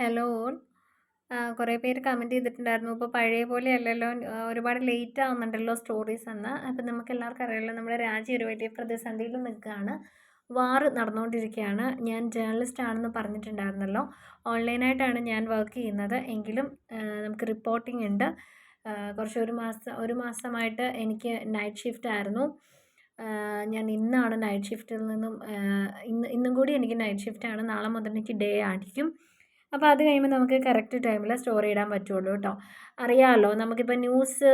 Hello കുറേ പേര് comment ചെയ്തിട്ടുണ്ടായിരുന്നു. ഇപ്പോൾ പഴയ പോലെ അല്ലല്ലോ ഒരുപാട് ലേറ്റ് ആവുന്നുണ്ടല്ലോ സ്റ്റോറീസ് എന്ന്. അപ്പം നമുക്ക് എല്ലാവർക്കും അറിയാമല്ലോ നമ്മുടെ രാജ്യം ഒരു വലിയ പ്രതിസന്ധിയിൽ നിൽക്കുകയാണ്. വാർ നടന്നുകൊണ്ടിരിക്കുകയാണ്. ഞാൻ ജേർണലിസ്റ്റ് ആണെന്ന് പറഞ്ഞിട്ടുണ്ടായിരുന്നല്ലോ. ഓൺലൈനായിട്ടാണ് ഞാൻ വർക്ക് ചെയ്യുന്നത്. എങ്കിലും നമുക്ക് റിപ്പോർട്ടിംഗ് ഉണ്ട്. കുറച്ച് ഒരു മാസം ഒരു മാസമായിട്ട് എനിക്ക് നൈറ്റ് ഷിഫ്റ്റ് ആയിരുന്നു. ഞാൻ ഇന്നാണ് നൈറ്റ് ഷിഫ്റ്റിൽ നിന്നും ഇന്ന് ഇന്നും കൂടി എനിക്ക് നൈറ്റ് ഷിഫ്റ്റാണ് നാളെ മുതൽ എനിക്ക് ഡേ ആയിരിക്കും. അപ്പോൾ അത് കഴിയുമ്പോൾ നമുക്ക് കറക്റ്റ് ടൈമിൽ സ്റ്റോർ ഇടാൻ പറ്റുള്ളൂ കേട്ടോ അറിയാമല്ലോ നമുക്കിപ്പോൾ ന്യൂസ്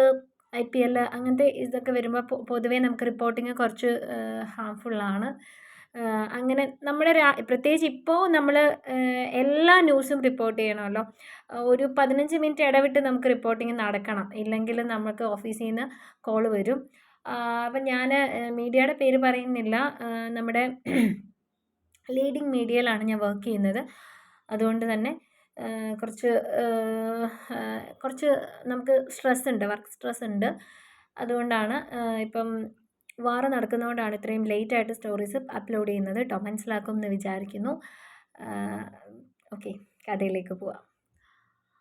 ഐ പി എൽ അങ്ങനത്തെ ഇതൊക്കെ വരുമ്പോൾ പൊതുവേ നമുക്ക് റിപ്പോർട്ടിങ് കുറച്ച് ഹാംഫുള്ളാണ് അങ്ങനെ നമ്മുടെ രാ പ്രത്യേകിച്ച് ഇപ്പോൾ നമ്മൾ എല്ലാ ന്യൂസും റിപ്പോർട്ട് ചെയ്യണമല്ലോ. ഒരു പതിനഞ്ച് മിനിറ്റ് ഇടവിട്ട് നമുക്ക് റിപ്പോർട്ടിങ് നടക്കണം. ഇല്ലെങ്കിൽ നമുക്ക് ഓഫീസിൽ നിന്ന് കോൾ വരും. അപ്പം ഞാൻ മീഡിയയുടെ പേര് പറയുന്നില്ല. നമ്മുടെ ലീഡിങ് മീഡിയയിലാണ് ഞാൻ വർക്ക് ചെയ്യുന്നത്. അതുകൊണ്ട് തന്നെ കുറച്ച് കുറച്ച് നമുക്ക് സ്ട്രെസ് ഉണ്ട് വർക്ക് സ്ട്രെസ് ഉണ്ട് അതുകൊണ്ടാണ് ഇപ്പം വാർ നടക്കുന്നതുകൊണ്ടാണ് ഇത്രയും ലേറ്റ് ആയിട്ട് സ്റ്റോറീസ് അപ്ലോഡ് ചെയ്യുന്നത് കേട്ടോ മനസ്സിലാക്കും എന്ന് വിചാരിക്കുന്നു ഓക്കെ കഥയിലേക്ക് പോവാം.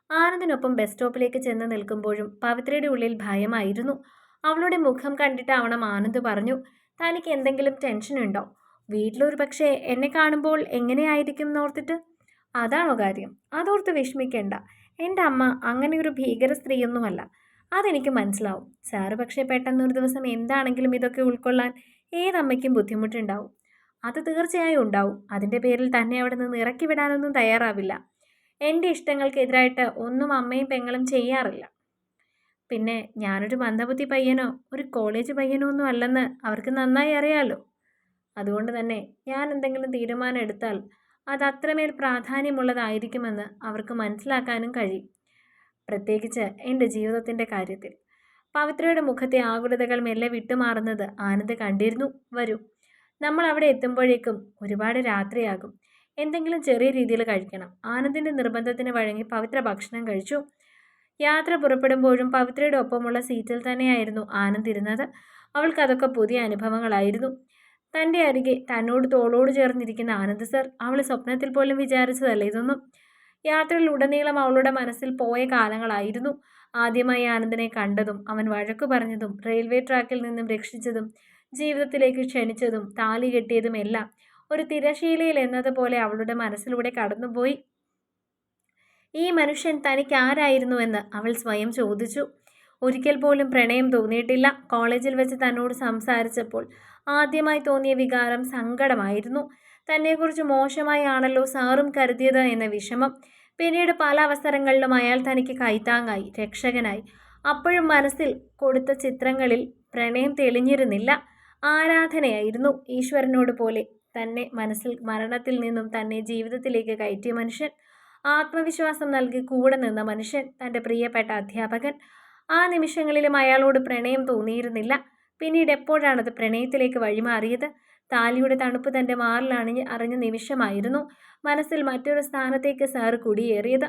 ആനന്ദിനൊപ്പം ബസ് സ്റ്റോപ്പിലേക്ക് ചെന്ന് നിൽക്കുമ്പോഴും പവിത്രയുടെ ഉള്ളിൽ ഭയമായിരുന്നു. അവളുടെ മുഖം കണ്ടിട്ടാവണം ആനന്ദ് പറഞ്ഞു തനിക്ക് എന്തെങ്കിലും ടെൻഷൻ ഉണ്ടോ വീട്ടിലൊരു പക്ഷേ എന്നെ കാണുമ്പോൾ എങ്ങനെയായിരിക്കും എന്നോർത്തിട്ട് അതാണോ കാര്യം? അതോർത്ത് വിഷമിക്കേണ്ട. എന്റെ അമ്മ അങ്ങനെ ഒരു ഭീകര സ്ത്രീയൊന്നുമല്ല. അതെനിക്ക് മനസ്സിലാവും. സാറ് പക്ഷേ പെട്ടെന്നൊരു ദിവസം എന്താണെങ്കിലും ഇതൊക്കെ ഉൾക്കൊള്ളാൻ ഏതമ്മയ്ക്കും ബുദ്ധിമുട്ടുണ്ടാവും. അത് തീർച്ചയായും ഉണ്ടാവും. അതിന്റെ പേരിൽ തന്നെ അവിടെ നിന്ന് ഇറക്കി വിടാനൊന്നും തയ്യാറാവില്ല. എന്റെ ഇഷ്ടങ്ങൾക്കെതിരായിട്ട് ഒന്നും അമ്മയും പെങ്ങളും ചെയ്യാറില്ല. പിന്നെ ഞാനൊരു മന്ദബുദ്ധി പയ്യനോ ഒരു കോളേജ് പയ്യനോ ഒന്നും അല്ലെന്ന് അവർക്ക് നന്നായി അറിയാലോ. അതുകൊണ്ട് തന്നെ ഞാൻ എന്തെങ്കിലും തീരുമാനം എടുത്താൽ അത് അത്രമേൽ പ്രാധാന്യമുള്ളതായിരിക്കുമെന്ന് അവർക്ക് മനസ്സിലാക്കാനും കഴിയും. പ്രത്യേകിച്ച് എന്റെ ജീവിതത്തിന്റെ കാര്യത്തിൽ. പവിത്രയുടെ മുഖത്തെ ആകുലതകൾ മെല്ലെ വിട്ടുമാറുന്നത് ആനന്ദ് കണ്ടിരുന്നു. വരൂ നമ്മൾ അവിടെ എത്തുമ്പോഴേക്കും ഒരുപാട് രാത്രിയാകും. എന്തെങ്കിലും ചെറിയ രീതിയിൽ കഴിക്കണം. ആനന്ദിന്റെ നിർബന്ധത്തിന് വഴങ്ങി പവിത്ര ഭക്ഷണം കഴിച്ചു. യാത്ര പുറപ്പെടുമ്പോഴും പവിത്രയുടെ ഒപ്പമുള്ള സീറ്റിൽ തന്നെയായിരുന്നു ആനന്ദ് ഇരുന്നത്. അവൾക്കതൊക്കെ പുതിയ അനുഭവങ്ങളായിരുന്നു. തന്റെ അരികെ തന്നോട് തോളോട് ചേർന്നിരിക്കുന്ന ആനന്ദ് സർ അവൾ സ്വപ്നത്തിൽ പോലും വിചാരിച്ചതല്ല ഇതൊന്നും? യാത്രയിലുടനീളം അവളുടെ മനസ്സിൽ പോയ കാലങ്ങളായിരുന്നു. ആദ്യമായി ആനന്ദനെ കണ്ടതും അവൻ വഴക്കു പറഞ്ഞതും റെയിൽവേ ട്രാക്കിൽ നിന്നും രക്ഷിച്ചതും ജീവിതത്തിലേക്ക് ക്ഷണിച്ചതും താലി കെട്ടിയതും എല്ലാം ഒരു തിരശീലയിൽ എന്നതുപോലെ അവളുടെ മനസ്സിലൂടെ കടന്നുപോയി. ഈ മനുഷ്യൻ തനിക്ക് ആരായിരുന്നുവെന്ന് അവൾ സ്വയം ചോദിച്ചു. ഒരിക്കൽ പോലും പ്രണയം തോന്നിയിട്ടില്ല. കോളേജിൽ വെച്ച് തന്നോട് സംസാരിച്ചപ്പോൾ ആദ്യമായി തോന്നിയ വികാരം സങ്കടമായിരുന്നു. തന്നെക്കുറിച്ച് മോശമായി ആണല്ലോ സാറും കരുതിയത് എന്ന വിഷമം. പിന്നീട് പല അവസരങ്ങളിലും അയാൾ തനിക്ക് കൈത്താങ്ങായി രക്ഷകനായി. അപ്പോഴും മനസ്സിൽ കൊടുത്ത ചിത്രങ്ങളിൽ പ്രണയം തെളിഞ്ഞിരുന്നില്ല. ആരാധനയായിരുന്നു ഈശ്വരനോട് പോലെ തന്നെ മനസ്സിൽ മരണത്തിൽ നിന്നും തന്നെ ജീവിതത്തിലേക്ക് കയറ്റിയ മനുഷ്യൻ. ആത്മവിശ്വാസം നൽകി കൂടെ നിന്ന മനുഷ്യൻ തന്റെ പ്രിയപ്പെട്ട അധ്യാപകൻ. ആ നിമിഷങ്ങളിലും അയാളോട് പ്രണയം തോന്നിയിരുന്നില്ല. പിന്നീട് എപ്പോഴാണത് പ്രണയത്തിലേക്ക് വഴിമാറിയത്? താലിയുടെ തണുപ്പ് തന്റെ മാറിലണിഞ്ഞ് അറിഞ്ഞ നിമിഷമായിരുന്നു മനസ്സിൽ മറ്റൊരു സ്ഥാനത്തേക്ക് സാർ കുടിയേറിയത്.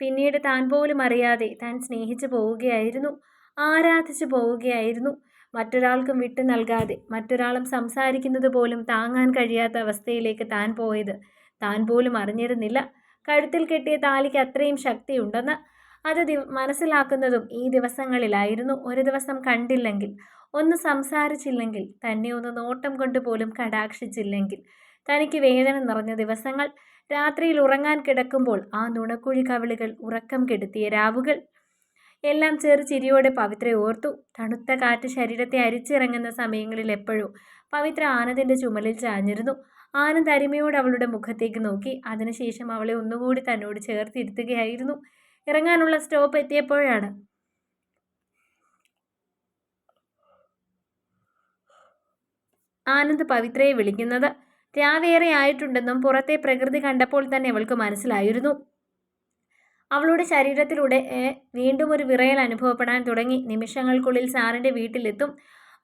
പിന്നീട് താൻ പോലും അറിയാതെ താൻ സ്നേഹിച്ചു പോവുകയായിരുന്നു ആരാധിച്ചു പോവുകയായിരുന്നു. മറ്റൊരാൾക്കും വിട്ടു നൽകാതെ മറ്റൊരാളും സംസാരിക്കുന്നത് പോലും താങ്ങാൻ കഴിയാത്ത അവസ്ഥയിലേക്ക് താൻ പോയത്. താൻ പോലും അറിഞ്ഞിരുന്നില്ല. കഴുത്തിൽ കെട്ടിയ താലിക്ക് അത്രയും ശക്തിയുണ്ടെന്ന് അത് മനസ്സിലാക്കുന്നതും ഈ ദിവസങ്ങളിലായിരുന്നു ഒരു ദിവസം കണ്ടില്ലെങ്കിൽ ഒന്ന് സംസാരിച്ചില്ലെങ്കിൽ തന്നെ ഒന്ന് നോട്ടം കൊണ്ടുപോലും കടാക്ഷിച്ചില്ലെങ്കിൽ തനിക്ക് വേദന നിറഞ്ഞ ദിവസങ്ങൾ രാത്രിയിൽ ഉറങ്ങാൻ കിടക്കുമ്പോൾ ആ നുണക്കുഴി കവിളുകൾ ഉറക്കം കെടുത്തിയ രാവുകൾ. എല്ലാം ചെറു ചിരിയോടെ പവിത്ര ഓർത്തു. തണുത്ത കാറ്റ് ശരീരത്തെ അരിച്ചിറങ്ങുന്ന സമയങ്ങളിൽ എപ്പോഴും പവിത്ര ആനന്ദിന്റെ ചുമലിൽ ചാഞ്ഞിരുന്നു. ആനന്ദ് അരിമയോട് അവളുടെ മുഖത്തേക്ക് നോക്കി. അതിനുശേഷം അവളെ ഒന്നുകൂടി തന്നോട് ചേർത്തിരുത്തുകയായിരുന്നു. ഇറങ്ങാനുള്ള സ്റ്റോപ്പ് എത്തിയപ്പോഴാണ്. ആനന്ദ് പവിത്രയെ വിളിക്കുന്നത് രാവേറെ ആയിട്ടുണ്ടെന്നും പുറത്തെ പ്രകൃതി കണ്ടപ്പോൾ തന്നെ അവൾക്ക് മനസ്സിലായിരുന്നു. അവളുടെ ശരീരത്തിലൂടെ വീണ്ടും ഒരു വിറയൽ അനുഭവപ്പെടാൻ തുടങ്ങി. നിമിഷങ്ങൾക്കുള്ളിൽ സാറിന്റെ വീട്ടിലെത്തും.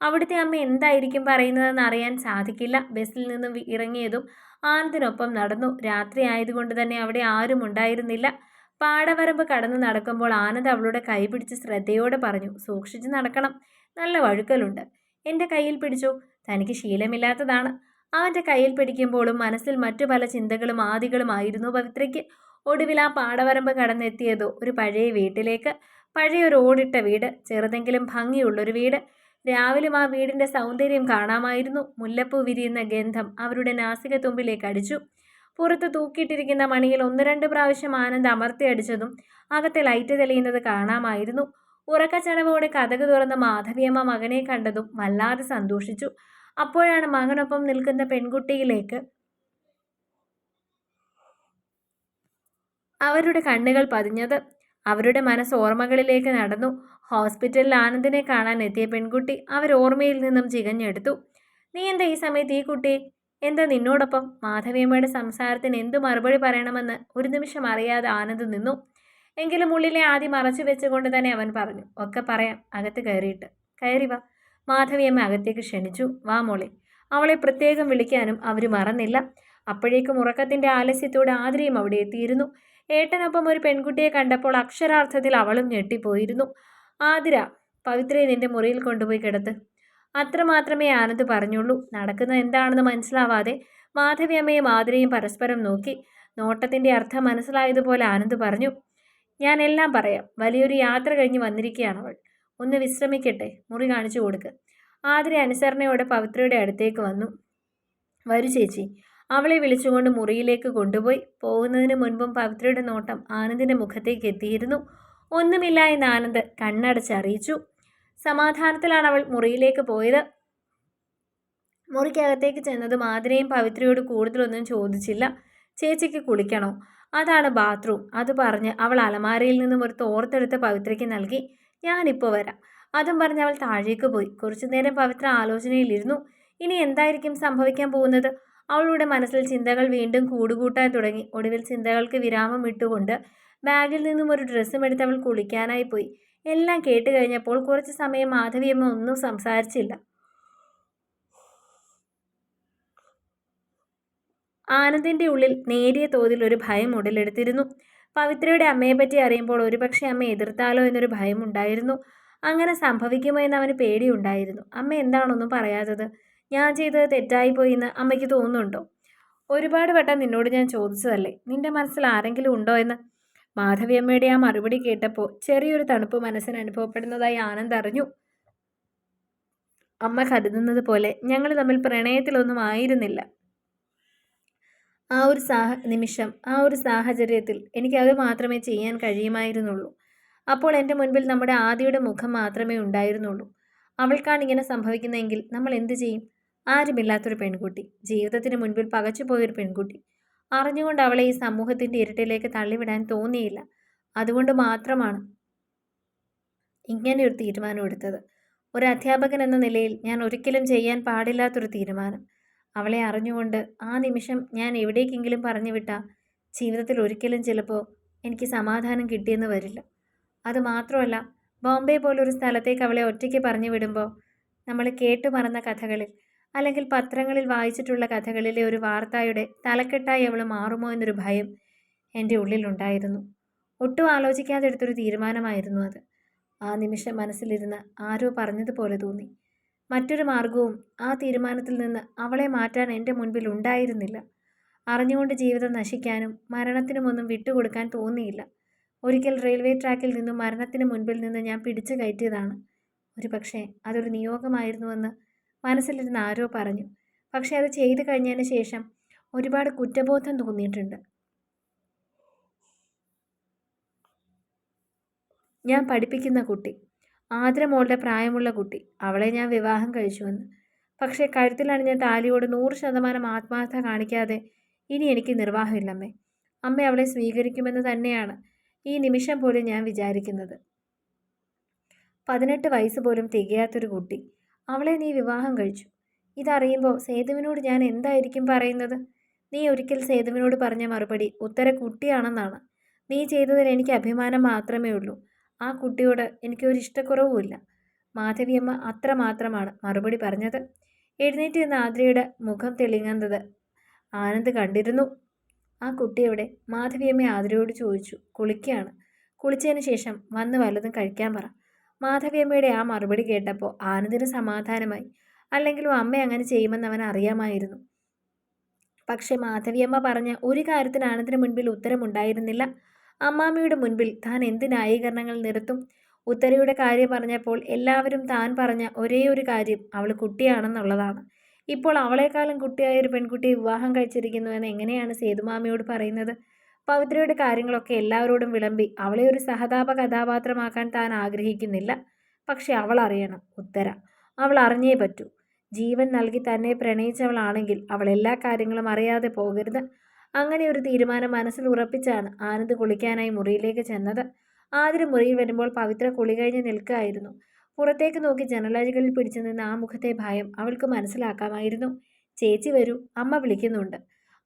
അവിടുത്തെ അമ്മ എന്തായിരിക്കും പറയുന്നതെന്ന് അറിയാൻ സാധിക്കില്ല. ബസ്സിൽ നിന്നും ഇറങ്ങിയതും ആനന്ദിനൊപ്പം നടന്നു. രാത്രി ആയതുകൊണ്ട് തന്നെ അവിടെ ആരും ഉണ്ടായിരുന്നില്ല. പാടവരമ്പ് കടന്നു നടക്കുമ്പോൾ ആനന്ദ് അവളുടെ കൈ പിടിച്ച് ശ്രദ്ധയോടെ പറഞ്ഞു സൂക്ഷിച്ച് നടക്കണം. നല്ല വഴുക്കലുണ്ട്. എന്റെ കയ്യിൽ പിടിച്ചു? തനിക്ക് ശീലമില്ലാത്തതാണ്. അവന്റെ കയ്യിൽ പിടിക്കുമ്പോഴും മനസ്സിൽ മറ്റു പല ചിന്തകളും ആദികളുമായിരുന്നു പവിത്രയ്ക്ക്. ഒടുവിൽ ആ പാടവരമ്പ് കടന്നെത്തിയതോ ഒരു പഴയ വീട്ടിലേക്ക്. പഴയൊരു ഓടിട്ട വീട് ചെറുതെങ്കിലും ഭംഗിയുള്ളൊരു വീട്. രാവിലും ആ വീടിന്റെ സൗന്ദര്യം കാണാമായിരുന്നു. മുല്ലപ്പൂ വിരിയുന്ന ഗന്ധം അവരുടെ നാസിക തുമ്പിലേക്ക് അടിച്ചു. പുറത്ത് തൂക്കിയിട്ടിരിക്കുന്ന മണിയിൽ ഒന്ന് രണ്ട് പ്രാവശ്യം ആനന്ദ് അമർത്തി അടിച്ചതും അകത്തെ ലൈറ്റ് തെളിയുന്നത് കാണാമായിരുന്നു. ഉറക്കച്ചടവോടെ കഥക് തുറന്ന മാധവിയമ്മ മകനെ കണ്ടതും വല്ലാതെ സന്തോഷിച്ചു. അപ്പോഴാണ് മകനൊപ്പം നിൽക്കുന്ന പെൺകുട്ടിയിലേക്ക് അവരുടെ കണ്ണുകൾ പതിഞ്ഞത്. അവരുടെ മനസ്സ് ഓർമ്മകളിലേക്ക് നടന്നു. ഹോസ്പിറ്റലിൽ ആനന്ദിനെ കാണാൻ എത്തിയ പെൺകുട്ടി അവരോർമ്മയിൽ നിന്നും ചികഞ്ഞെടുത്തു. നീ എന്താ ഈ സമയത്ത് ഈ കുട്ടി എന്താ നിന്നോടൊപ്പം? മാധവിയമ്മയുടെ സംസാരത്തിന് എന്തു മറുപടി പറയണമെന്ന് ഒരു നിമിഷം അറിയാതെ ആനന്ദ് നിന്നു. എങ്കിലും ഉള്ളിലെ ആദ്യം മറച്ചു വെച്ചുകൊണ്ട് തന്നെ അവൻ പറഞ്ഞു ഒക്കെ പറയാം അകത്ത് കയറിയിട്ട്. കയറി വാ. മാധവിയമ്മ അകത്തേക്ക് ക്ഷണിച്ചു വാ മോളെ. അവളെ പ്രത്യേകം വിളിക്കാനും അവർ മറന്നില്ല. അപ്പോഴേക്കും ഉറക്കത്തിന്റെ ആലസ്യത്തോടെ ആതിരയും അവിടെ എത്തിയിരുന്നു. ഏട്ടനൊപ്പം ഒരു പെൺകുട്ടിയെ കണ്ടപ്പോൾ അക്ഷരാർത്ഥത്തിൽ അവളും ഞെട്ടിപ്പോയിരുന്നു. ആതിര പവിത്രയെ നിന്റെ മുറിയിൽ കൊണ്ടുപോയി കിടത്ത്. അത്രമാത്രമേ ആനന്ദ് പറഞ്ഞുള്ളൂ. നടക്കുന്നത് എന്താണെന്ന് മനസ്സിലാവാതെ മാധവിയമ്മയും ആതിരയും പരസ്പരം നോക്കി. നോട്ടത്തിന്റെ അർത്ഥം മനസ്സിലായതുപോലെ ആനന്ദ് പറഞ്ഞു ഞാൻ എല്ലാം പറയാം. വലിയൊരു യാത്ര കഴിഞ്ഞ് വന്നിരിക്കുകയാണ് അവൾ. ഒന്ന് വിശ്രമിക്കട്ടെ. മുറി കാണിച്ചു കൊടുക്ക്. ആതിര അനുസരണയോടെ പവിത്രയുടെ അടുത്തേക്ക് വന്നു. വരൂ ചേച്ചി. അവളെ വിളിച്ചുകൊണ്ട് മുറിയിലേക്ക് കൊണ്ടുപോയി. പോകുന്നതിന് മുൻപും പവിത്രയുടെ നോട്ടം ആനന്ദിന്റെ മുഖത്തേക്ക് എത്തിയിരുന്നു. ഒന്നുമില്ല എന്ന് ആനന്ദ് കണ്ണടച്ചറിയിച്ചു സമാധാനത്തിലാണ് അവൾ മുറിയിലേക്ക് പോയത്. മുറിക്കകത്തേക്ക് ചെന്നത് മാതിരയും പവിത്രയോട് കൂടുതലൊന്നും ചോദിച്ചില്ല. ചേച്ചിക്ക് കുളിക്കണോ? അതാണ് ബാത്റൂം. അത് പറഞ്ഞ് അവൾ അലമാരയിൽ നിന്നും ഒരു തോർത്തെടുത്ത് പവിത്രയ്ക്ക് നൽകി. ഞാനിപ്പോൾ വരാം. അതും പറഞ്ഞ് അവൾ താഴേക്ക് പോയി. കുറച്ചു നേരം പവിത്ര ആലോചനയിലിരുന്നു. ഇനി എന്തായിരിക്കും സംഭവിക്കാൻ പോകുന്നത്? അവളുടെ മനസ്സിൽ ചിന്തകൾ വീണ്ടും കൂടുകൂട്ടാൻ തുടങ്ങി. ഒടുവിൽ ചിന്തകൾക്ക് വിരാമം ഇട്ടുകൊണ്ട് ബാഗിൽ നിന്നും ഒരു ഡ്രസ്സും എടുത്ത് അവൾ കുളിക്കാനായി പോയി. എല്ലാം കേട്ട് കഴിഞ്ഞപ്പോൾ കുറച്ച് സമയം മാധവിയമ്മ ഒന്നും സംസാരിച്ചില്ല. ആനന്ദിന്റെ ഉള്ളിൽ നേരിയ തോതിൽ ഒരു ഭയം ഉടലെടുത്തിരുന്നു. പവിത്രയുടെ അമ്മയെപ്പറ്റി അറിയുമ്പോൾ ഒരുപക്ഷെ അമ്മ എതിർത്താലോ എന്നൊരു ഭയം ഉണ്ടായിരുന്നു. അങ്ങനെ സംഭവിക്കുമോ എന്ന് അവന് പേടിയുണ്ടായിരുന്നു. അമ്മ എന്താണൊന്നും പറയാത്തത്. ഞാൻ ചെയ്തത് തെറ്റായിപ്പോയി എന്ന് അമ്മയ്ക്ക് തോന്നുന്നുണ്ടോ? ഒരുപാട് വട്ടം നിന്നോട് ഞാൻ ചോദിച്ചതല്ലേ? നിന്റെ മനസ്സിൽ ആരെങ്കിലും ഉണ്ടോ എന്ന് മാധവിയമ്മയുടെ ആ മറുപടി കേട്ടപ്പോൾ ചെറിയൊരു തണുപ്പ് മനസ്സിന് അനുഭവപ്പെടുന്നതായി ആനന്ദ് അറിഞ്ഞു. അമ്മ കരുതുന്നത് പോലെ ഞങ്ങൾ തമ്മിൽ പ്രണയത്തിലൊന്നും ആയിരുന്നില്ല. ആ ഒരു സാഹ നിമിഷം ആ ഒരു സാഹചര്യത്തിൽ എനിക്കത് മാത്രമേ ചെയ്യാൻ കഴിയുമായിരുന്നുള്ളൂ. അപ്പോൾ എന്റെ മുൻപിൽ നമ്മുടെ ആദിയുടെ മുഖം മാത്രമേ ഉണ്ടായിരുന്നുള്ളൂ. അവൾക്കാണ് ഇങ്ങനെ സംഭവിക്കുന്നതെങ്കിൽ നമ്മൾ എന്ത് ചെയ്യും? ആരുമില്ലാത്തൊരു പെൺകുട്ടി ജീവിതത്തിന് മുൻപിൽ പകച്ചുപോയൊരു പെൺകുട്ടി അറിഞ്ഞുകൊണ്ട് അവളെ ഈ സമൂഹത്തിന്റെ ഇരുട്ടിലേക്ക് തള്ളിവിടാൻ തോന്നിയില്ല. അതുകൊണ്ട് മാത്രമാണ് ഇങ്ങനെ ഒരു തീരുമാനം എടുത്തത് ഒരു അധ്യാപകൻ എന്ന നിലയിൽ ഞാൻ ഒരിക്കലും ചെയ്യാൻ പാടില്ലാത്തൊരു തീരുമാനം. അവളെ അറിഞ്ഞുകൊണ്ട് ആ നിമിഷം ഞാൻ എവിടേക്കെങ്കിലും പറഞ്ഞു വിട്ട ജീവിതത്തിൽ ഒരിക്കലും ചിലപ്പോൾ എനിക്ക് സമാധാനം കിട്ടിയെന്ന് വരില്ല. അത് മാത്രമല്ല ബോംബെ പോലൊരു സ്ഥലത്തേക്ക് അവളെ ഒറ്റയ്ക്ക് പറഞ്ഞു വിടുമ്പോൾ നമ്മൾ കേട്ടു മറന്ന കഥകളിൽ അല്ലെങ്കിൽ പത്രങ്ങളിൽ വായിച്ചിട്ടുള്ള കഥകളിലെ ഒരു വാർത്തയുടെ തലക്കെട്ടായി അവൾ മാറുമോ എന്നൊരു ഭയം എന്റെ ഉള്ളിലുണ്ടായിരുന്നു. ഒട്ടും ആലോചിക്കാതെ എടുത്തൊരു തീരുമാനമായിരുന്നു അത്. ആ നിമിഷം മനസ്സിലിരുന്ന് ആരോ പറഞ്ഞതുപോലെ തോന്നി. മറ്റൊരു മാർഗവും ആ തീരുമാനത്തിൽ നിന്ന് അവളെ മാറ്റാൻ എന്റെ മുൻപിൽ ഉണ്ടായിരുന്നില്ല. അറിഞ്ഞുകൊണ്ട് ജീവിതം നശിക്കാനും മരണത്തിനുമൊന്നും വിട്ടുകൊടുക്കാൻ തോന്നിയില്ല. ഒരിക്കൽ റെയിൽവേ ട്രാക്കിൽ നിന്നും മരണത്തിന് മുൻപിൽ നിന്ന് ഞാൻ പിടിച്ചു കയറ്റിയതാണ്. ഒരു പക്ഷേ അതൊരു നിയോഗമായിരുന്നുവെന്ന് മനസ്സിലിരുന്ന് ആരോ പറഞ്ഞു. പക്ഷെ അത് ചെയ്തു കഴിഞ്ഞതിന് ശേഷം ഒരുപാട് കുറ്റബോധം തോന്നിയിട്ടുണ്ട്. ഞാൻ പഠിപ്പിക്കുന്ന കുട്ടി. ആദരമോളുടെ പ്രായമുള്ള കുട്ടി. അവളെ ഞാൻ വിവാഹം കഴിച്ചുവെന്ന്. പക്ഷേ കഴുത്തിലണിഞ്ഞ താലിയോട് നൂറ് ശതമാനം ആത്മാർത്ഥ കാണിക്കാതെ ഇനി എനിക്ക് നിർവാഹമില്ലമ്മേ. അമ്മ അവളെ സ്വീകരിക്കുമെന്ന് തന്നെയാണ് ഈ നിമിഷം പോലും ഞാൻ വിചാരിക്കുന്നത്. പതിനെട്ട് വയസ്സ് പോലും തികയാത്തൊരു കുട്ടി. അവളെ നീ വിവാഹം കഴിച്ചു. ഇതറിയുമ്പോൾ സേതുവിനോട് ഞാൻ എന്തായിരിക്കും പറയുന്നത്? നീ ഒരിക്കൽ സേതുവിനോട് പറഞ്ഞ മറുപടി ഉത്തര കുട്ടിയാണെന്നാണ്. നീ ചെയ്തതിൽ എനിക്ക് അഭിമാനം മാത്രമേ ഉള്ളൂ. ആ കുട്ടിയോട് എനിക്കൊരു ഇഷ്ടക്കുറവുമില്ല മാധവിയമ്മ അത്ര മാത്രമാണ് മറുപടി പറഞ്ഞത്. എഴുന്നേറ്റ് നിന്ന് ആദ്രയുടെ മുഖം തെളിങ്ങുന്നത് ആനന്ദ് കണ്ടിരുന്നു. ആ കുട്ടിയോടെ മാധവിയമ്മ ആതിരയോട് ചോദിച്ചു. കുളിക്കുകയാണ് കുളിച്ചതിന് ശേഷം വന്ന് വല്ലതും കഴിക്കാൻ പറ. മാധവിയമ്മയുടെ ആ മറുപടി കേട്ടപ്പോൾ ആനന്ദിന് സമാധാനമായി. അല്ലെങ്കിലും അമ്മ അങ്ങനെ ചെയ്യുമെന്ന് അവൻ അറിയാമായിരുന്നു. പക്ഷെ മാധവിയമ്മ പറഞ്ഞ ഒരു കാര്യത്തിന് ആനന്ദിന് മുൻപിൽ ഉത്തരമുണ്ടായിരുന്നില്ല അമ്മാമ്മയുടെ മുൻപിൽ താൻ എന്ത് ന്യായീകരണങ്ങൾ നിരത്തും? ഉത്തരയുടെ കാര്യം പറഞ്ഞപ്പോൾ എല്ലാവരും താൻ പറഞ്ഞ ഒരേ ഒരു കാര്യം അവൾ കുട്ടിയാണെന്നുള്ളതാണ്. ഇപ്പോൾ അവളെക്കാളും കുട്ടിയായ ഒരു പെൺകുട്ടിയെ വിവാഹം കഴിച്ചിരിക്കുന്നുവെന്ന് എങ്ങനെയാണ് സേതുമാമയോട് പറയുന്നത്? പവിത്രയുടെ കാര്യങ്ങളൊക്കെ എല്ലാവരോടും വിളമ്പി അവളെ ഒരു സഹതാപ കഥാപാത്രമാക്കാൻ താൻ ആഗ്രഹിക്കുന്നില്ല. പക്ഷെ അവൾ അറിയണം. ഉത്തര. അവൾ അറിഞ്ഞേ പറ്റൂ. ജീവൻ നൽകി തന്നെ പ്രണയിച്ചവളാണെങ്കിൽ അവൾ എല്ലാ കാര്യങ്ങളും അറിയാതെ പോകരുത്. അങ്ങനെ ഒരു തീരുമാനം മനസ്സിൽ ഉറപ്പിച്ചാണ് ആനന്ദ് കുളിക്കാനായി മുറിയിലേക്ക് ചെന്നത്. ആതിര മുറിയിൽ വരുമ്പോൾ പവിത്ര കുളി കഴിഞ്ഞ് നിൽക്കുകയായിരുന്നു. പുറത്തേക്ക് നോക്കി ജനലാജികളിൽ പിടിച്ചു നിന്ന് ആ മുഖത്തെ ഭയം അവൾക്ക് മനസ്സിലാക്കാമായിരുന്നു. ചേച്ചി വരൂ. അമ്മ വിളിക്കുന്നുണ്ട്.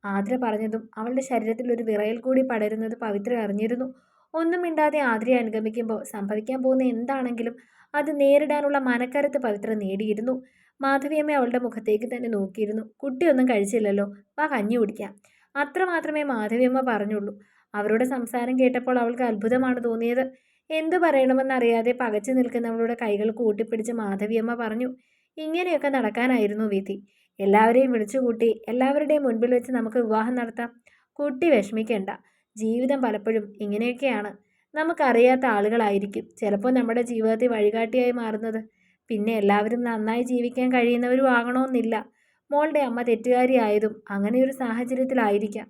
ആതിര പറഞ്ഞതും അവളുടെ ശരീരത്തിൽ ഒരു വിറയൽ കൂടി പടരുന്നത് പവിത്ര അറിഞ്ഞിരുന്നു. ഒന്നും മിണ്ടാതെ ആതിരയെ അനുഗമിക്കുമ്പോൾ സംഭവിക്കാൻ പോകുന്ന എന്താണെങ്കിലും അത് നേരിടാനുള്ള മനക്കരുത്ത് പവിത്ര നേടിയിരുന്നു. മാധവിയമ്മ അവളുടെ മുഖത്തേക്ക് തന്നെ നോക്കിയിരുന്നു. കുട്ടിയൊന്നും കഴിച്ചില്ലല്ലോ വാ കഞ്ഞി കുടിക്കാം. അത്രമാത്രമേ മാധവിയമ്മ പറഞ്ഞുള്ളൂ. അവരുടെ സംസാരം കേട്ടപ്പോൾ അവൾക്ക് അത്ഭുതമാണ് തോന്നിയത്. എന്തു പറയണമെന്നറിയാതെ പകച്ചു നിൽക്കുന്നവളുടെ കൈകൾ കൂട്ടിപ്പിടിച്ച് മാധവിയമ്മ പറഞ്ഞു ഇങ്ങനെയൊക്കെ നടക്കാനായിരുന്നു വിധി. എല്ലാവരെയും വിളിച്ചുകൂട്ടി എല്ലാവരുടെയും മുൻപിൽ വെച്ച് നമുക്ക് വിവാഹം നടത്താം. കുട്ടി വിഷമിക്കേണ്ട. ജീവിതം പലപ്പോഴും ഇങ്ങനെയൊക്കെയാണ്. നമുക്കറിയാത്ത ആളുകളായിരിക്കും ചിലപ്പോൾ നമ്മുടെ ജീവിതത്തിൽ വഴികാട്ടിയായി മാറുന്നത്. പിന്നെ എല്ലാവരും നന്നായി ജീവിക്കാൻ കഴിയുന്നവരും ആകണമെന്നില്ല. മോളുടെ അമ്മ തെറ്റുകാരിയായതും അങ്ങനെയൊരു സാഹചര്യത്തിലായിരിക്കാം.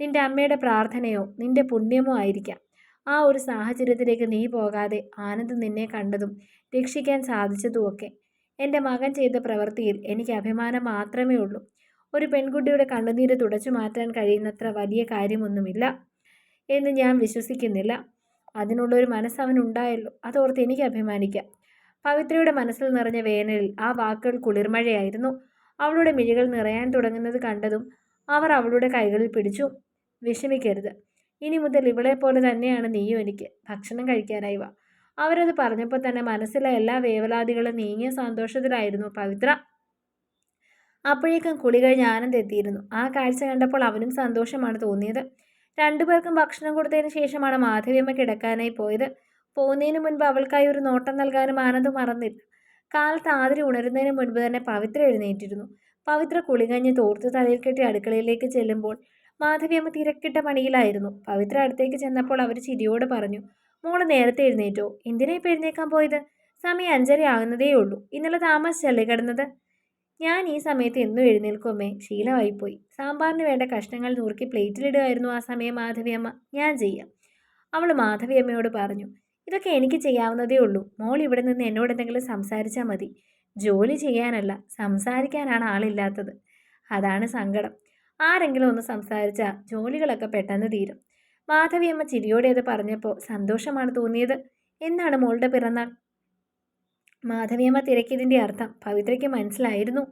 നിന്റെ അമ്മയുടെ പ്രാർത്ഥനയോ നിന്റെ പുണ്യമോ ആയിരിക്കാം. ആ ഒരു സാഹചര്യത്തിലേക്ക് നീ പോകാതെ ആനന്ദ് നിന്നെ കണ്ടതും രക്ഷിക്കാൻ സാധിച്ചതുമൊക്കെ. എന്റെ മകൻ ചെയ്ത പ്രവൃത്തിയിൽ എനിക്ക് അഭിമാനം മാത്രമേ ഉള്ളൂ. ഒരു പെൺകുട്ടിയുടെ കണ്ണുനീര് തുടച്ചു മാറ്റാൻ കഴിയുന്നത്ര വലിയ കാര്യമൊന്നുമില്ല എന്ന് ഞാൻ വിശ്വസിക്കുന്നില്ല. അതിനുള്ളൊരു മനസ്സ് അവനുണ്ടായല്ലോ അതോർത്ത് എനിക്ക് അഭിമാനിക്കാം. പവിത്രയുടെ മനസ്സിൽ നിറഞ്ഞ വേനലിൽ ആ വാക്കുകൾ കുളിർമഴയായിരുന്നു. അവളുടെ മിഴികൾ നിറയാൻ തുടങ്ങുന്നത് കണ്ടതും അവർ അവളുടെ കൈകളിൽ പിടിച്ചു. വിഷമിക്കരുത്. ഇനി മുതൽ ഇവളെ പോലെ തന്നെയാണ് നീയും എനിക്ക്. ഭക്ഷണം കഴിക്കാനായി വാ. അവരത് പറഞ്ഞപ്പോൾ തന്നെ മനസ്സിലെ എല്ലാ വേവലാദികളും നീങ്ങിയ സന്തോഷത്തിലായിരുന്നു പവിത്ര. അപ്പോഴേക്കും കുളി കഴിഞ്ഞ് ആനന്ദ് എത്തിയിരുന്നു. ആ കാഴ്ച കണ്ടപ്പോൾ അവനും സന്തോഷമാണ് തോന്നിയത്. രണ്ടുപേർക്കും ഭക്ഷണം കൊടുത്തതിന് ശേഷമാണ് മാധവിയമ്മ കിടക്കാനായി പോയത്. പോകുന്നതിന് മുൻപ് അവൾക്കായി ഒരു നോട്ടം നൽകാനും ആനന്ദ് മറന്നില്ല. കാലത്ത് ആതിരി ഉണരുന്നതിന് മുൻപ് തന്നെ പവിത്ര എഴുന്നേറ്റിരുന്നു. പവിത്ര കുളി കഴിഞ്ഞ് തോർത്ത് തലയിൽ കെട്ടി അടുക്കളയിലേക്ക് ചെല്ലുമ്പോൾ മാധവിയമ്മ തിരക്കിട്ട പണിയിലായിരുന്നു. പവിത്ര അടുത്തേക്ക് ചെന്നപ്പോൾ അവർ ചിരിയോട് പറഞ്ഞു മോൾ നേരത്തെ എഴുന്നേറ്റോ. എന്തിനാ ഇപ്പം എഴുന്നേക്കാൻ പോയത്? സമയം അഞ്ചര ആകുന്നതേ ഉള്ളൂ. ഇന്നലെ താമസിച്ചല്ലേ കിടന്നത്? ഞാൻ ഈ സമയത്ത് എന്നും എഴുന്നേൽക്കുമേ. ശീലമായിപ്പോയി. സാമ്പാറിന് വേണ്ട കഷ്ണങ്ങൾ നുറുക്കി പ്ലേറ്റിലിടുമായിരുന്നു ആ സമയം മാധവിയമ്മ. ഞാൻ ചെയ്യാം. അവൾ മാധവിയമ്മയോട് പറഞ്ഞു ഇതൊക്കെ എനിക്ക് ചെയ്യാവുന്നതേ ഉള്ളൂ. മോൾ ഇവിടെ നിന്ന് എന്നോട് എന്തെങ്കിലും സംസാരിച്ചാൽ മതി. ജോലി ചെയ്യാനല്ല സംസാരിക്കാനാണ് ആളില്ലാത്തത്. അതാണ് സങ്കടം. ആരെങ്കിലും ഒന്ന് സംസാരിച്ചാൽ ജോലികളൊക്കെ പെട്ടെന്ന് തീരും. മാധവിയമ്മ ചിരിയോടെ അത് പറഞ്ഞപ്പോൾ സന്തോഷമാണ് തോന്നിയത്. എന്നാണ് മോളുടെ പിറന്നാൾ? മാധവിയമ്മ തിരക്കിയതിന്റെ അർത്ഥം പവിത്രയ്ക്ക് മനസ്സിലായിരുന്നു.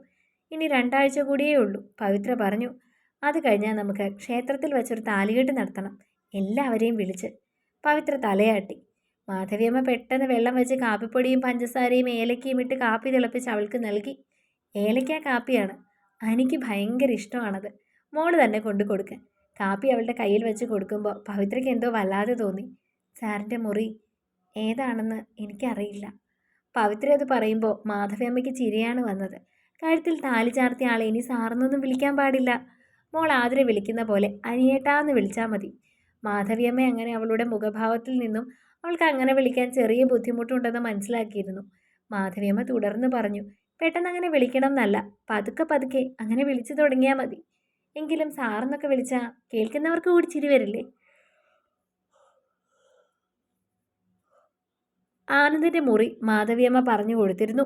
ഇനി രണ്ടാഴ്ച കൂടിയേ ഉള്ളൂ പവിത്ര പറഞ്ഞു. അത് കഴിഞ്ഞാൽ നമുക്ക് ക്ഷേത്രത്തിൽ വെച്ചൊരു താലികെട്ട് നടത്തണം എല്ലാവരെയും വിളിച്ച് പവിത്ര തലയാട്ടി. മാധവിയമ്മ പെട്ടെന്ന് വെള്ളം വെച്ച് കാപ്പിപ്പൊടിയും പഞ്ചസാരയും ഏലക്കയും ഇട്ട് കാപ്പി തിളപ്പിച്ച് അവൾക്ക് നൽകി. ഏലക്ക കാപ്പിയാണ്. എനിക്ക് ഭയങ്കര ഇഷ്ടമാണത്. മോൾ തന്നെ കൊണ്ടു കൊടുക്കുക കാപ്പി അവളുടെ കയ്യിൽ വെച്ച് കൊടുക്കുമ്പോൾ പവിത്രയ്ക്ക് എന്തോ വല്ലാതെ തോന്നി. സാറിന്റെ മുറി ഏതാണെന്ന് എനിക്കറിയില്ല. പവിത്ര അത് പറയുമ്പോൾ മാധവിയമ്മയ്ക്ക് ചിരിയാണ് വന്നത്. കഴുത്തിൽ താലി ചാർത്തിയ ആളെ ഇനി സാറിനൊന്നും വിളിക്കാൻ പാടില്ല. മോൾ ആതിരെ വിളിക്കുന്ന പോലെ അനിയേട്ടാന്ന് വിളിച്ചാൽ മതി. മാധവിയമ്മ അങ്ങനെ അവളുടെ മുഖഭാവത്തിൽ നിന്നും അവൾക്ക് അങ്ങനെ വിളിക്കാൻ ചെറിയ ബുദ്ധിമുട്ടുണ്ടെന്ന് മനസ്സിലാക്കിയിരുന്നു. മാധവിയമ്മ തുടർന്ന് പറഞ്ഞു പെട്ടെന്ന് അങ്ങനെ വിളിക്കണം എന്നല്ല പതുക്കെ പതുക്കെ അങ്ങനെ വിളിച്ചു തുടങ്ങിയാൽ മതി. എങ്കിലും സാറെന്നൊക്കെ വിളിച്ചാൽ കേൾക്കുന്നവർക്ക് കൂടി ചിരി വരില്ലേ? ആനന്ദിന്റെ മുറി മാധവിയമ്മ പറഞ്ഞു കൊടുത്തിരുന്നു.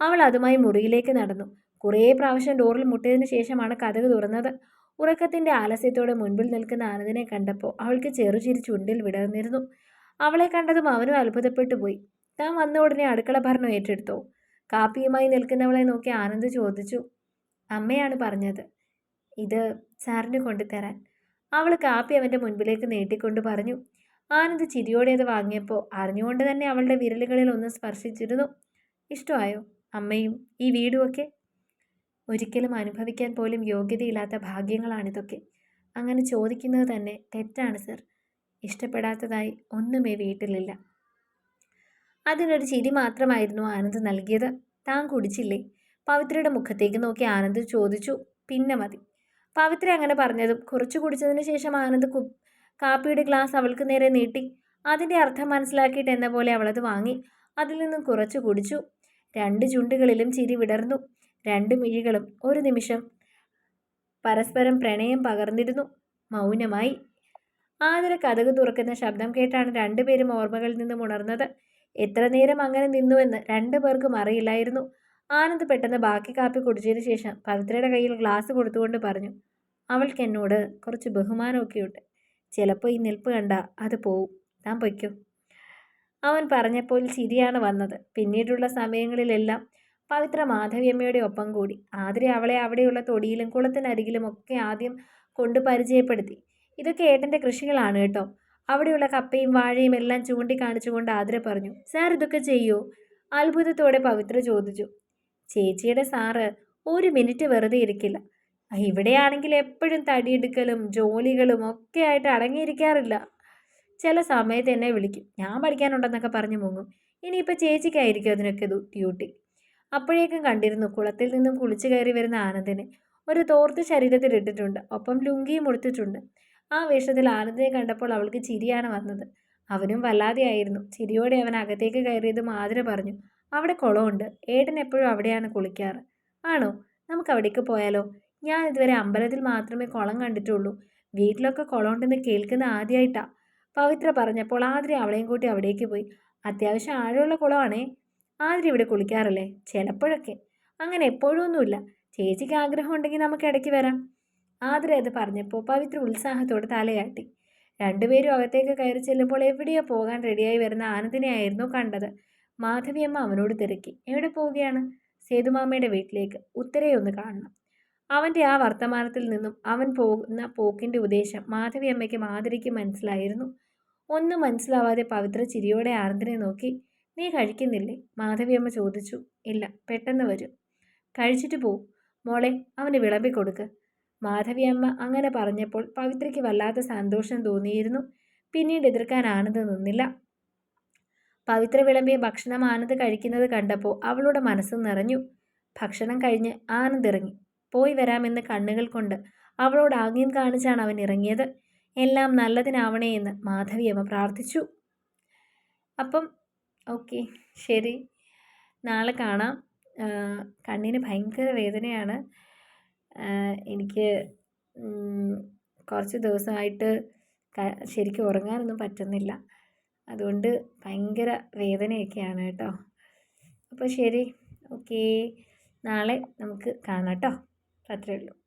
അവൾ അതുമായി മുറിയിലേക്ക് നടന്നു. കുറേ പ്രാവശ്യം ഡോറിൽ മുട്ടിയതിനു ശേഷമാണ് കഥക് തുറന്നത്. ഉറക്കത്തിന്റെ ആലസ്യത്തോടെ മുൻപിൽ നിൽക്കുന്ന ആനന്ദിനെ കണ്ടപ്പോൾ അവൾക്ക് ചെറുചിരി ചുണ്ടിൽ വിടർന്നിരുന്നു. അവളെ കണ്ടതും അവനും അത്ഭുതപ്പെട്ടു പോയി. താൻ വന്ന ഉടനെ അടുക്കള ഭരണം ഏറ്റെടുത്തോ? കാപ്പിയുമായി നിൽക്കുന്നവളെ നോക്കി ആനന്ദ് ചോദിച്ചു. അമ്മയാണ് പറഞ്ഞത്. ഇത് സാറിന് കൊണ്ടുതരാൻ. അവൾ കാപ്പി അവന്റെ മുൻപിലേക്ക് നീട്ടിക്കൊണ്ട് പറഞ്ഞു ആനന്ദ് ചിരിയോടെ അത് വാങ്ങിയപ്പോൾ അറിഞ്ഞുകൊണ്ട് തന്നെ അവളുടെ വിരലുകളിൽ ഒന്ന് സ്പർശിച്ചിരുന്നു. ഇഷ്ടമായോ അമ്മയും ഈ വീടുമൊക്കെ? ഒരിക്കലും അനുഭവിക്കാൻ പോലും യോഗ്യതയില്ലാത്ത ഭാഗ്യങ്ങളാണിതൊക്കെ. അങ്ങനെ ചോദിക്കുന്നത് തന്നെ തെറ്റാണ് സർ. ഇഷ്ടപ്പെടാത്തതായി ഒന്നുമേ വീട്ടിലില്ല. അതിനൊരു ചിരി മാത്രമായിരുന്നു ആനന്ദ് നൽകിയത്. താൻ കുടിച്ചില്ലേ? പവിത്രയുടെ മുഖത്തേക്ക് നോക്കി ആനന്ദ് ചോദിച്ചു പിന്നെ മതി. പവിത്ര അങ്ങനെ പറഞ്ഞതും കുറച്ചു കുടിച്ചതിന് ശേഷം ആനന്ദ് കു കാപ്പിയുടെ ഗ്ലാസ് അവൾക്ക് നേരെ നീട്ടി. അതിന്റെ അർത്ഥം മനസ്സിലാക്കിയിട്ട് എന്ന പോലെ അവളത് വാങ്ങി. അതിൽ നിന്നും കുറച്ച് കുടിച്ചു. രണ്ട് ചുണ്ടുകളിലും ചിരി വിടർന്നു. രണ്ട് മിഴികളും ഒരു നിമിഷം പരസ്പരം പ്രണയം പകർന്നിരുന്നു. മൗനമായി. ആതിര കഥക് തുറക്കുന്ന ശബ്ദം കേട്ടാണ് രണ്ടുപേരും ഓർമ്മകളിൽ നിന്നും ഉണർന്നത്. എത്ര നേരം അങ്ങനെ നിന്നുവെന്ന് രണ്ടു പേർക്കും അറിയില്ലായിരുന്നു. ആനന്ദ് പെട്ടെന്ന് ബാക്കി കാപ്പി കുടിച്ചതിന് ശേഷം പവിത്രയുടെ കയ്യിൽ ഗ്ലാസ് കൊടുത്തുകൊണ്ട് പറഞ്ഞു അവൾക്ക് എന്നോട് കുറച്ച് ബഹുമാനമൊക്കെയുണ്ട്. ചിലപ്പോൾ ഈ നിൽപ്പ് കണ്ട അത് പോവും. താൻ പൊയ്ക്കോ. അവൻ പറഞ്ഞപ്പോൾ ചിരിയാണ് വന്നത്. പിന്നീടുള്ള സമയങ്ങളിലെല്ലാം പവിത്ര മാധവിയമ്മയുടെ ഒപ്പം കൂടി. ആതിര അവളെ അവിടെയുള്ള തൊടിയിലും കുളത്തിനരികിലും ഒക്കെ ആദ്യം കൊണ്ട് പരിചയപ്പെടുത്തി. ഇതൊക്കെ ഏട്ടന്റെ കൃഷികളാണ് കേട്ടോ. അവിടെയുള്ള കപ്പയും വാഴയും എല്ലാം ചൂണ്ടിക്കാണിച്ചുകൊണ്ട് ആതിര പറഞ്ഞു സാർ ഇതൊക്കെ ചെയ്യോ? അത്ഭുതത്തോടെ പവിത്ര ചോദിച്ചു. ചേച്ചിയുടെ സാറ് ഒരു മിനിറ്റ് വെറുതെ ഇരിക്കില്ല. ഇവിടെയാണെങ്കിൽ എപ്പോഴും തടിയെടുക്കലും ജോലികളും ഒക്കെ ആയിട്ട് അടങ്ങിയിരിക്കാറില്ല. ചില സമയത്ത് എന്നെ വിളിക്കും. ഞാൻ പഠിക്കാനുണ്ടെന്നൊക്കെ പറഞ്ഞു മുങ്ങും. ഇനിയിപ്പോൾ ചേച്ചിക്കായിരിക്കും അതിനൊക്കെ ഡ്യൂട്ടി. അപ്പോഴേക്കും കണ്ടിരുന്നു കുളത്തിൽ നിന്നും കുളിച്ചു കയറി വരുന്ന ആനന്ദിനെ. ഒരു തോർത്ത് ശരീരത്തിൽ ഇട്ടിട്ടുണ്ട്. ഒപ്പം ലുങ്കിയും ഉടുത്തിട്ടുണ്ട്. ആ വേഷത്തിൽ ആനന്ദിനെ കണ്ടപ്പോൾ അവൾക്ക് ചിരിയാണ് വന്നത്. അവനും വല്ലാതെയായിരുന്നു. ചിരിയോടെ അവൻ അകത്തേക്ക് കയറിയത് മാതിര പറഞ്ഞു. അവിടെ കുളമുണ്ട്. ഏടൻ എപ്പോഴും അവിടെയാണ് കുളിക്കാറ്. ആണോ? നമുക്ക് അവിടേക്ക് പോയാലോ? ഞാൻ ഇതുവരെ അമ്പലത്തിൽ മാത്രമേ കുളം കണ്ടിട്ടുള്ളൂ. വീട്ടിലൊക്കെ കുളമുണ്ടെന്ന് കേൾക്കുന്ന ആദ്യമായിട്ടാ പവിത്ര പറഞ്ഞപ്പോൾ ആതിരി അവളെയും കൂട്ടി അവിടേക്ക് പോയി. അത്യാവശ്യം ആഴമുള്ള കുളമാണേ. ആതിരി ഇവിടെ കുളിക്കാറല്ലേ? ചിലപ്പോഴൊക്കെ. അങ്ങനെ എപ്പോഴും ഒന്നുമില്ല ചേച്ചിക്ക് ആഗ്രഹം ഉണ്ടെങ്കിൽ നമുക്ക് ഇടയ്ക്ക് വരാം. ആതിര അത് പറഞ്ഞപ്പോൾ പവിത്ര ഉത്സാഹത്തോടെ തലയാട്ടി. രണ്ടുപേരും അകത്തേക്ക് കയറി ചെല്ലുമ്പോൾ എവിടെയോ പോകാൻ റെഡിയായി വരുന്ന ആനന്ദിനെയായിരുന്നു കണ്ടത്. മാധവിയമ്മ അവനോട് തിരക്കി. എവിടെ പോവുകയാണ്? സേതുമാമയുടെ വീട്ടിലേക്ക്. ഉത്തരയൊന്ന് കാണണം. അവന്റെ ആ വർത്തമാനത്തിൽ നിന്നും അവൻ പോകുന്ന പോക്കിന്റെ ഉദ്ദേശം മാധവിയമ്മയ്ക്ക് മാതിരിക്ക് മനസ്സിലായിരുന്നു. ഒന്നും മനസ്സിലാവാതെ പവിത്ര ചിരിയോടെ ആർദ്രനെ നോക്കി നീ കഴിക്കുന്നില്ലേ? മാധവിയമ്മ ചോദിച്ചു. ഇല്ല പെട്ടെന്ന് വരും. കഴിച്ചിട്ട് പോവും. മോളെ അവന് വിളമ്പി കൊടുക്ക്. മാധവിയമ്മ അങ്ങനെ പറഞ്ഞപ്പോൾ പവിത്രയ്ക്ക് വല്ലാത്ത സന്തോഷം തോന്നിയിരുന്നു. പിന്നീട് എതിർക്കാൻ ആനന്ദം നിന്നില്ല. പവിത്ര വിളമ്പിയ ഭക്ഷണം ആനന്ദ് കഴിക്കുന്നത് കണ്ടപ്പോൾ അവളുടെ മനസ്സ് നിറഞ്ഞു. ഭക്ഷണം കഴിഞ്ഞ് ആനന്ദ് ഇറങ്ങി. പോയി വരാമെന്ന് കണ്ണുകൾ കൊണ്ട് അവളോട് ആംഗ്യം കാണിച്ചാണ് അവൻ ഇറങ്ങിയത്. എല്ലാം നല്ലതിനാവണേ എന്ന് മാധവിയമ്മ പ്രാർത്ഥിച്ചു. അപ്പം ഓക്കെ ശരി. നാളെ കാണാം. കണ്ണിന് ഭയങ്കര വേദനയാണ്. എനിക്ക് കുറച്ച് ദിവസമായിട്ട് ശരിക്കും ഉറങ്ങാനൊന്നും പറ്റുന്നില്ല. അതുകൊണ്ട് ഭയങ്കര വേദനയൊക്കെയാണ് കേട്ടോ. അപ്പോൾ ശരി ഓക്കേ. നാളെ നമുക്ക് കാണാം കേട്ടോ. അത്രയേ ഉള്ളൂ.